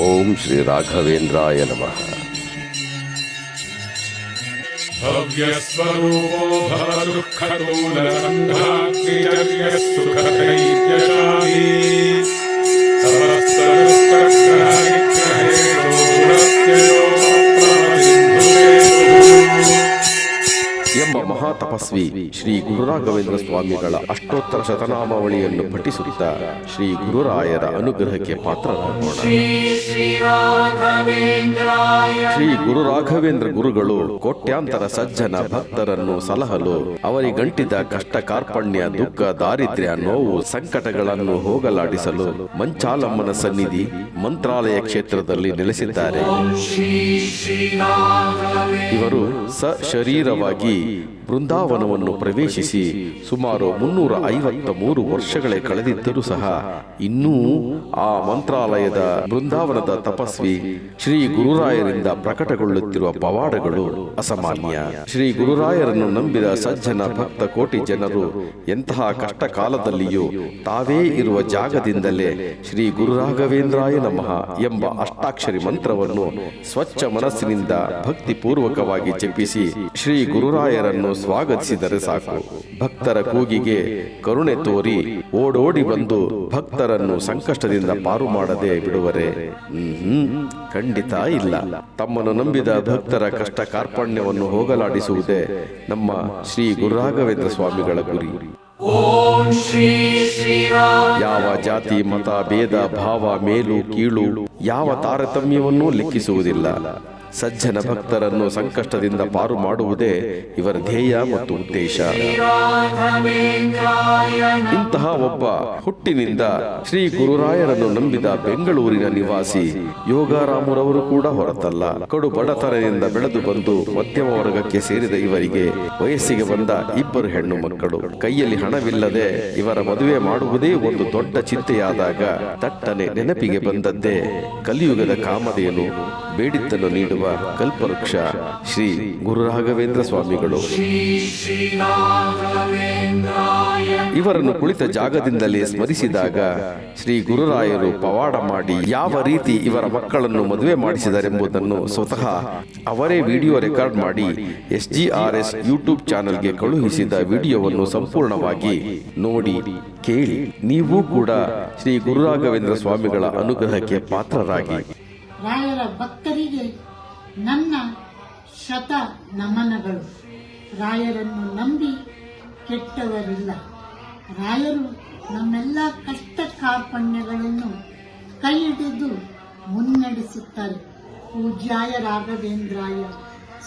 ಓಂ ಶ್ರೀ ರಾಘವೇಂದ್ರಾಯ भव्यस्वरूपो भव दुःखतोलसङ्घाग्निचर्यः ತಪಸ್ವಿ ಶ್ರೀ ಗುರುರಾಘವೇಂದ್ರ ಸ್ವಾಮಿಗಳ ಅಷ್ಟೋತ್ತರ ಶತನಾಮಾವಳಿಯನ್ನು ಪಠಿಸುತ್ತಾ ಶ್ರೀ ಗುರುರಾಯರ ಅನುಗ್ರಹಕ್ಕೆ ಪಾತ್ರರಾಗೋಣ. ಶ್ರೀ ಗುರುರಾಘವೇಂದ್ರ ಗುರುಗಳು ಕೋಟ್ಯಾಂತರ ಸಜ್ಜನ ಭಕ್ತರನ್ನು ಸಲಹಲು ಅವರಿಗಂಟಿದ ಕಷ್ಟ ಕಾರ್ಪಣ್ಯ ದುಃಖ ದಾರಿದ್ರ್ಯ ನೋವು ಸಂಕಟಗಳನ್ನು ಹೋಗಲಾಡಿಸಲು ಮಂಚಾಲಮ್ಮನ ಸನ್ನಿಧಿ ಮಂತ್ರಾಲಯ ಕ್ಷೇತ್ರದಲ್ಲಿ ನೆಲೆಸಿದ್ದಾರೆ. ಇವರು ಸಶರೀರವಾಗಿ ಬೃಂದಾವನವನ್ನು ಪ್ರವೇಶಿಸಿ ಸುಮಾರು ಮುನ್ನೂರ ಐವತ್ತ ಮೂರು ವರ್ಷಗಳೇ ಕಳೆದಿದ್ದರೂ ಸಹ ಇನ್ನೂ ಆ ಮಂತ್ರಾಲಯದ ಬೃಂದಾವನದ ತಪಸ್ವಿ ಶ್ರೀ ಗುರುರಾಯರಿಂದ ಪ್ರಕಟಗೊಳ್ಳುತ್ತಿರುವ ಪವಾಡಗಳು ಅಸಾಮಾನ್ಯ. ಶ್ರೀ ಗುರುರಾಯರನ್ನು ನಂಬಿದ ಸಜ್ಜನ ಭಕ್ತ ಕೋಟಿ ಜನರು ಎಂತಹ ಕಷ್ಟ ಕಾಲದಲ್ಲಿಯೂ ತಾವೇ ಇರುವ ಜಾಗದಿಂದಲೇ ಶ್ರೀ ಗುರುರಾಘವೇಂದ್ರಾಯ ನಮಃ ಎಂಬ ಅಷ್ಟಾಕ್ಷರಿ ಮಂತ್ರವನ್ನು ಸ್ವಚ್ಛ ಮನಸ್ಸಿನಿಂದ ಭಕ್ತಿ ಪೂರ್ವಕವಾಗಿ ಜಪಿಸಿ ಶ್ರೀ ಗುರುರಾಯರನ್ನು ಸ್ವಾಗತಿಸಿದರೆ ಸಾಕು. ಭಕ್ತರ ಕೂಗಿಗೆ ಕರುಣೆ ತೋರಿ ಓಡೋಡಿ ಬಂದು ಭಕ್ತರನ್ನು ಸಂಕಷ್ಟದಿಂದ ಪಾರು ಮಾಡದೆ ಬಿಡುವರೆ. ಹ್ಮ್ ಖಂಡಿತ ಇಲ್ಲ. ತಮ್ಮನ್ನು ನಂಬಿದ ಭಕ್ತರ ಕಷ್ಟ ಕಾರ್ಪಣ್ಯವನ್ನು ಹೋಗಲಾಡಿಸುವುದೇ ನಮ್ಮ ಶ್ರೀ ಗುರುರಾಘವೇಂದ್ರ ಸ್ವಾಮಿಗಳ ಗುರಿ. ಯಾವ ಜಾತಿ ಮತ ಭೇದ ಭಾವ ಮೇಲು ಕೀಳು ಯಾವ ತಾರತಮ್ಯವನ್ನೂ ಲೆಕ್ಕಿಸುವುದಿಲ್ಲ ಸಜ್ಜನ ಭಕ್ತರನ್ನು ಸಂಕಷ್ಟದಿಂದ ಪಾರು ಮಾಡುವುದೇ ಇವರ ಧ್ಯೇಯ ಮತ್ತು ಉದ್ದೇಶ. ಇಂತಹ ಒಬ್ಬ ಹುಟ್ಟಿನಿಂದ ಶ್ರೀ ಗುರುರಾಯರನ್ನು ನಂಬಿದ ಬೆಂಗಳೂರಿನ ನಿವಾಸಿ ಯೋಗಾರಾಮರವರು ಕೂಡ ಹೊರತಲ್ಲ. ಕಡು ಬಡತನದಿಂದ ಬೆಳೆದು ಬಂದು ಮಧ್ಯಮ ವರ್ಗಕ್ಕೆ ಸೇರಿದ ಇವರಿಗೆ ವಯಸ್ಸಿಗೆ ಬಂದ ಇಬ್ಬರು ಹೆಣ್ಣು ಮಕ್ಕಳು. ಕೈಯಲ್ಲಿ ಹಣವಿಲ್ಲದೆ ಇವರ ಮದುವೆ ಮಾಡುವುದೇ ಒಂದು ದೊಡ್ಡ ಚಿಂತೆಯಾದಾಗ ತಟ್ಟನೆ ನೆನಪಿಗೆ ಬಂದದ್ದೇ ಕಲಿಯುಗದ ಕಾಮಧೇನು ಬೇಡಿದ್ದನ್ನು ನೀಡುವ ಕಲ್ಪವೃಕ್ಷ ಶ್ರೀ ಗುರುರಾಘವೇಂದ್ರ ಸ್ವಾಮಿಗಳು. ಇವರನ್ನು ಕುಳಿತ ಜಾಗದಿಂದಲೇ ಸ್ಮರಿಸಿದಾಗ ಶ್ರೀ ಗುರುರಾಯರು ಪವಾಡ ಮಾಡಿ ಯಾವ ರೀತಿ ಇವರ ಮಕ್ಕಳನ್ನು ಮದುವೆ ಮಾಡಿಸಿದರೆಂಬುದನ್ನು ಸ್ವತಃ ಅವರೇ ವಿಡಿಯೋ ರೆಕಾರ್ಡ್ ಮಾಡಿ S G R S YouTube ಚಾನೆಲ್ಗೆ ಕಳುಹಿಸಿದ ವಿಡಿಯೋವನ್ನು ಸಂಪೂರ್ಣವಾಗಿ ನೋಡಿ, ಕೇಳಿ. ನೀವು ಕೂಡ ಶ್ರೀ ಗುರುರಾಘವೇಂದ್ರ ಸ್ವಾಮಿಗಳ ಅನುಗ್ರಹಕ್ಕೆ ಪಾತ್ರರಾಗಿ. ಶತ ನಮನಗಳು. ರಾಯರನ್ನು ನಂಬಿ ಕೆಟ್ಟವರಿಲ್ಲ. ರಾಯರು ನಮ್ಮೆಲ್ಲ ಕಷ್ಟ ಕಾರ್ಪಣ್ಯಗಳನ್ನು ಕೈ ಹಿಡಿದು ಮುನ್ನಡೆಸುತ್ತಾರೆ. ಪೂಜ್ಯಾಯ ರಾಘವೇಂದ್ರಾಯ,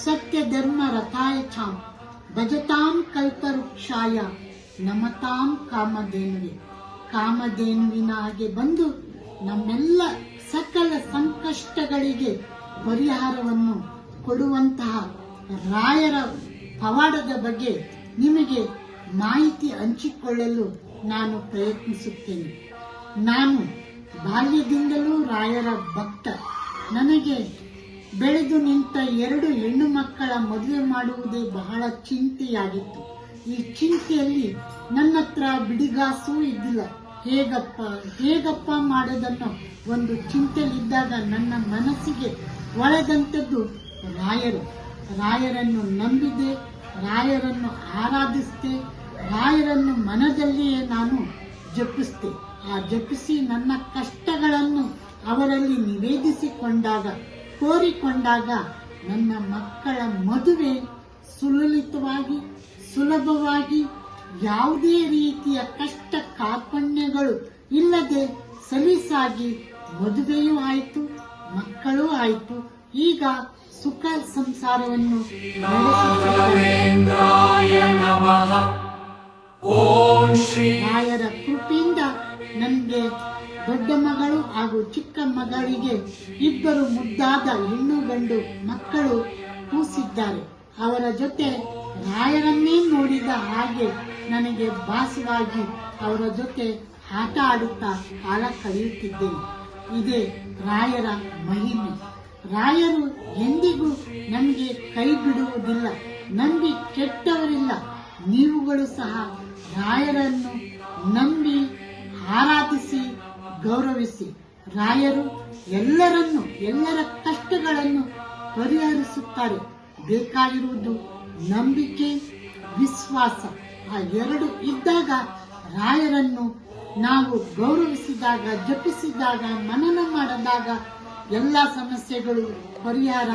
ಸತ್ಯ ಧರ್ಮ ರಥಾಯ ಛಾಮ್ ಭಜತಾಂ ಕಲ್ಪವೃಕ್ಷಾಯ, ನಮತಾಂ ಕಾಮಧೇನುವೆ. ಕಾಮಧೇನುವಿನ ಹಾಗೆ ಬಂದು ನಮ್ಮೆಲ್ಲ ಸಕಲ ಸಂಕಷ್ಟಗಳಿಗೆ ಪರಿಹಾರವನ್ನು ಕೊಡುವಂತಹ ರಾಯರ ಪವಾಡದ ಬಗ್ಗೆ ನಿಮಗೆ ಮಾಹಿತಿ ಹಂಚಿಕೊಳ್ಳಲು ನಾನು ಪ್ರಯತ್ನಿಸುತ್ತೇನೆ. ನಾನು ಬಾಲ್ಯದಿಂದಲೂ ರಾಯರ ಭಕ್ತ. ನನಗೆ ಬೆಳೆದು ನಿಂತ ಎರಡು ಹೆಣ್ಣು ಮಕ್ಕಳ ಮದುವೆ ಮಾಡುವುದೇ ಬಹಳ ಚಿಂತೆಯಾಗಿತ್ತು. ಈ ಚಿಂತೆಯಲ್ಲಿ ನನ್ನ ಹತ್ರ ಬಿಡಿಗಾಸೂ ಇದ್ದಿಲ್ಲ. ಹೇಗಪ್ಪ ಹೇಗಪ್ಪ ಮಾಡೋದನ್ನು ಒಂದು ಚಿಂತೆಯಲ್ಲಿದ್ದಾಗ ನನ್ನ ಮನಸ್ಸಿಗೆ ಒಳದಂಥದ್ದು ರಾಯರು. ರಾಯರನ್ನು ನಂಬಿದೆ, ರಾಯರನ್ನು ಆರಾಧಿಸಿದೆ, ರಾಯರನ್ನು ಮನದಲ್ಲಿಯೇ ನಾನು ಜಪಿಸಿದೆ. ಆ ಜಪಿಸಿ ನನ್ನ ಕಷ್ಟಗಳನ್ನು ಅವರಲ್ಲಿ ನಿವೇದಿಸಿಕೊಂಡಾಗ, ಕೋರಿಕೊಂಡಾಗ ನನ್ನ ಮಕ್ಕಳ ಮದುವೆ ಸುಲಲಿತವಾಗಿ, ಸುಲಭವಾಗಿ ಯಾವುದೇ ರೀತಿಯ ಕಷ್ಟ ಕಾರ್ಪಣ್ಯಗಳು ಇಲ್ಲದೆ ಸಲೀಸಾಗಿ ಮದುವೆಯೂ ಆಯಿತು, ಮಕ್ಕಳೂ ಆಯಿತು. ಈಗ ಸುಖ ಸಂಸಾರವನ್ನು. ರಾಯರ ಕೃಪೆಯಿಂದ ನನಗೆ ದೊಡ್ಡ ಮಗಳು ಹಾಗೂ ಚಿಕ್ಕ ಮಗಳಿಗೆ ಇಬ್ಬರು ಮುದ್ದಾದ ಹೆಣ್ಣು ಗಂಡು ಮಕ್ಕಳು ಕೂಸಿದ್ದಾರೆ. ಅವರ ಜೊತೆ ರಾಯರನ್ನೇ ನೋಡಿದ ಹಾಗೆ ನನಗೆ ಭಾಸವಾಗಿ ಅವರ ಜೊತೆ ಆಟ ಆಡುತ್ತಾ ಕಾಲ ಕಳೆಯುತ್ತಿದ್ದೇನೆ. ಇದೇ ರಾಯರ ಮಹಿಮೆ. ರಾಯರು ಎಂದಿಗೂ ನಮಗೆ ಕೈ ಬಿಡುವುದಿಲ್ಲ, ನಂಬಿ ಕೆಟ್ಟವರಿಲ್ಲ. ನೀವುಗಳು ಸಹ ರಾಯರನ್ನು ನಂಬಿ ಆರಾಧಿಸಿ, ಗೌರವಿಸಿ. ರಾಯರು ಎಲ್ಲರನ್ನು, ಎಲ್ಲರ ಕಷ್ಟಗಳನ್ನು ಪರಿಹರಿಸುತ್ತಾರೆ. ಬೇಕಾಗಿರುವುದು ನಂಬಿಕೆ, ವಿಶ್ವಾಸ. ಆ ಎರಡು ಇದ್ದಾಗ ರಾಯರನ್ನು ನಾವು ಗೌರವಿಸಿದಾಗ, ಜಪಿಸಿದಾಗ, ಮನನ ಮಾಡಿದಾಗ ಎಲ್ಲ ಸಮಸ್ಯೆಗಳು ಪರಿಹಾರ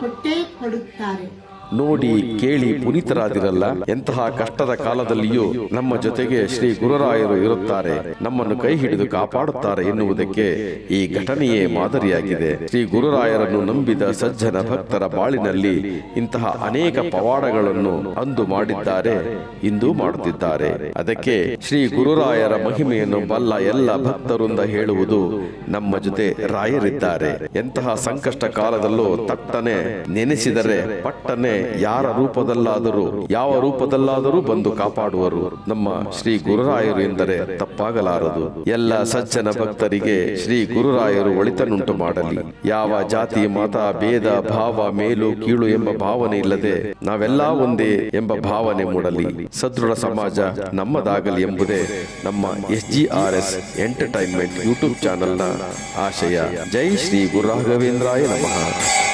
ಕೊಟ್ಟೇ ಕೊಡುತ್ತಾರೆ. ನೋಡಿ ಕೇಳಿ ಪುನೀತರಾದಿರಲ್ಲ. ಎಂತಹ ಕಷ್ಟದ ಕಾಲದಲ್ಲಿಯೂ ನಮ್ಮ ಜೊತೆಗೆ ಶ್ರೀ ಗುರುರಾಯರು ಇರುತ್ತಾರೆ. ನಮ್ಮನ್ನು ಕೈ ಹಿಡಿದು ಕಾಪಾಡುತ್ತಾರೆ ಎನ್ನುವುದಕ್ಕೆ ಈ ಘಟನೆಯೇ ಮಾದರಿಯಾಗಿದೆ. ಶ್ರೀ ಗುರುರಾಯರನ್ನು ನಂಬಿದ ಸಜ್ಜನ ಭಕ್ತರ ಬಾಳಿನಲ್ಲಿ ಇಂತಹ ಅನೇಕ ಪವಾಡಗಳನ್ನು ಅಂದು ಮಾಡಿದ್ದಾರೆ ಇಂದು ಮಾಡುತ್ತಿದ್ದಾರೆ. ಅದಕ್ಕೆ ಶ್ರೀ ಗುರುರಾಯರ ಮಹಿಮೆಯನ್ನು ಬಲ್ಲ ಎಲ್ಲ ಭಕ್ತರಿಂದ ಹೇಳುವುದು ನಮ್ಮ ಜೊತೆ ರಾಯರಿದ್ದಾರೆ. ಎಂತಹ ಸಂಕಷ್ಟ ಕಾಲದಲ್ಲೂ ತಟ್ಟನೆ ನೆನೆಸಿದರೆ ಪಟ್ಟನೆ ಯಾರ ರೂಪದಲ್ಲಾದರೂ, ಯಾವ ರೂಪದಲ್ಲಾದರೂ ಬಂದು ಕಾಪಾಡುವರು. ನಮ್ಮ ಶ್ರೀ ಗುರುರಾಯರು ಎಂದರೆ ತಪ್ಪಾಗಲಾರದು. ಎಲ್ಲ ಸಜ್ಜನ ಭಕ್ತರಿಗೆ ಶ್ರೀ ಗುರುರಾಯರು ಒಳಿತನುಂಟು ಮಾಡಲಿ. ಯಾವ ಜಾತಿ, ಮತ, ಭೇದ, ಭಾವ ಮೇಲು ಕೀಳು ಎಂಬ ಭಾವನೆ ಇಲ್ಲದೆ ನಾವೆಲ್ಲ ಒಂದೇ ಎಂಬ ಭಾವನೆ ಮೂಡಲಿ. ಸದೃಢ ಸಮಾಜ ನಮ್ಮದಾಗಲಿ ಎಂಬುದೇ ನಮ್ಮ S G R S entertainment YouTube ಚಾನೆಲ್ನ ಆಶಯ. ಜೈ ಶ್ರೀ ಗುರು ರಾಘವೇಂದ್ರಾಯ ನಮಃ.